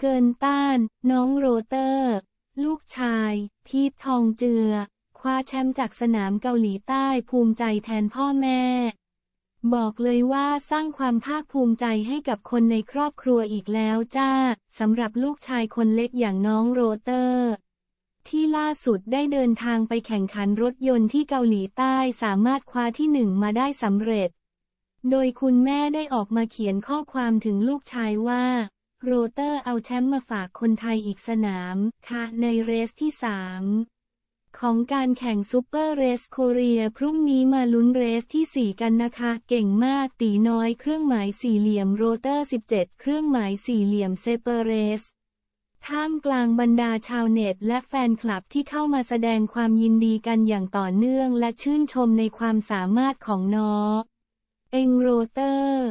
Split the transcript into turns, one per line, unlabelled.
เกินต้าน น้องโรเตอร์ ลูกชาย พีททองเจือ คว้าแชมป์จากสนามเกาหลีใต้ภูมิใจแทนพ่อแม่ บอกเลยว่าสร้างความภาคภูมิใจให้กับคนในครอบครัวอีกแล้วจ้าสำหรับลูกชายคนเล็กอย่างน้องโรเตอร์ ที่ล่าสุดได้เดินทางไปแข่งขันรถยนต์ที่เกาหลีใต้สามารถคว้าที่หนึ่งมาได้สำเร็จ โดยคุณแม่ได้ออกมาเขียนข้อความถึงลูกชายว่า โรเตอร์เอาแชมป์มาฝากคนไทยอีกสนาม ค่ะ ในเรสที่ 3 ของการแข่งซูเปอร์เรสโคเรีย พรุ่งนี้มาลุ้นเรสที่ 4 กันนะคะ เก่งมากตีน้อยเครื่องหมายสี่เหลี่ยมโรเตอร์ 17 เครื่องหมายสี่เหลี่ยมเซเปอร์เรสท่ามกลางบรรดาชาวเน็ตและแฟนคลับที่เข้ามาแสดงความยินดีกันอย่างต่อเนื่องและชื่นชมในความสามารถของน้องเองโรเตอร์